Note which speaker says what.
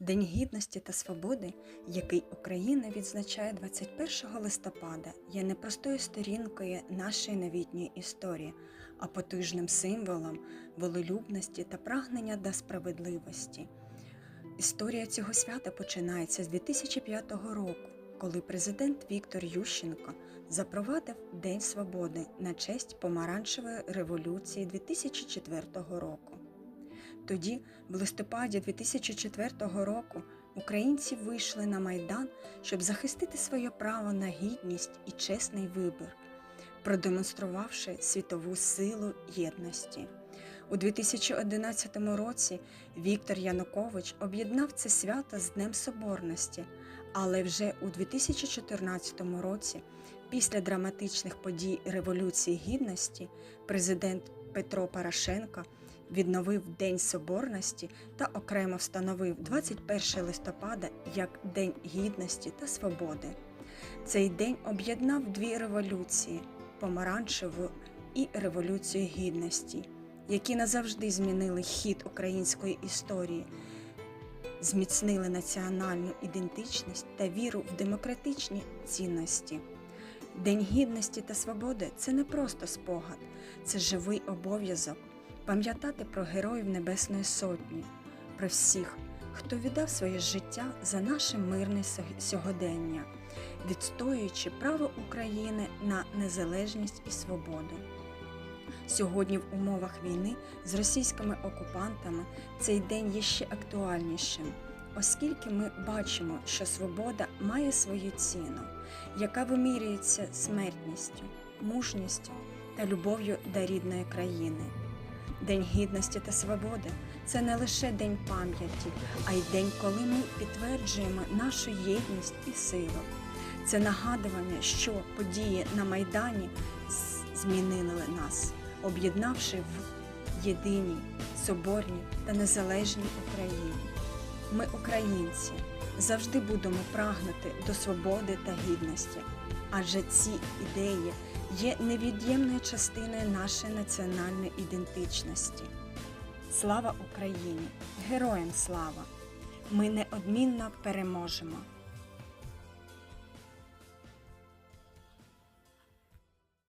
Speaker 1: День гідності та свободи, який Україна відзначає 21 листопада, є не простою сторінкою нашої новітньої історії, а потужним символом волелюбності та прагнення до справедливості. Історія цього свята починається з 2005 року, коли президент Віктор Ющенко запровадив День свободи на честь помаранчевої революції 2004 року. Тоді, в листопаді 2004 року, українці вийшли на Майдан, щоб захистити своє право на гідність і чесний вибір, продемонструвавши світову силу єдності. У 2011 році Віктор Янукович об'єднав це свято з Днем Соборності, але вже у 2014 році, після драматичних подій Революції Гідності, президент Петро Порошенко відновив День Соборності та окремо встановив 21 листопада як День Гідності та Свободи. Цей день об'єднав дві революції помаранчеву і Революцію Гідності, які назавжди змінили хід української історії, зміцнили національну ідентичність та віру в демократичні цінності. День гідності та свободи це не просто спогад, це живий обов'язок пам'ятати про героїв Небесної Сотні, про всіх, хто віддав своє життя за наше мирне сьогодення, відстоюючи право України на незалежність і свободу. Сьогодні в умовах війни з російськими окупантами цей день є ще актуальнішим, оскільки ми бачимо, що свобода має свою ціну, яка вимірюється смертністю, мужністю та любов'ю до рідної країни. День гідності та свободи це не лише день пам'яті, а й день, коли ми підтверджуємо нашу єдність і силу. Це нагадування, що події на Майдані змінили нас, об'єднавши в єдиній, соборній та незалежній Україні. Ми, українці, завжди будемо прагнути до свободи та гідності, адже ці ідеї є невід'ємною частиною нашої національної ідентичності. Слава Україні! Героям слава! Ми неодмінно переможемо!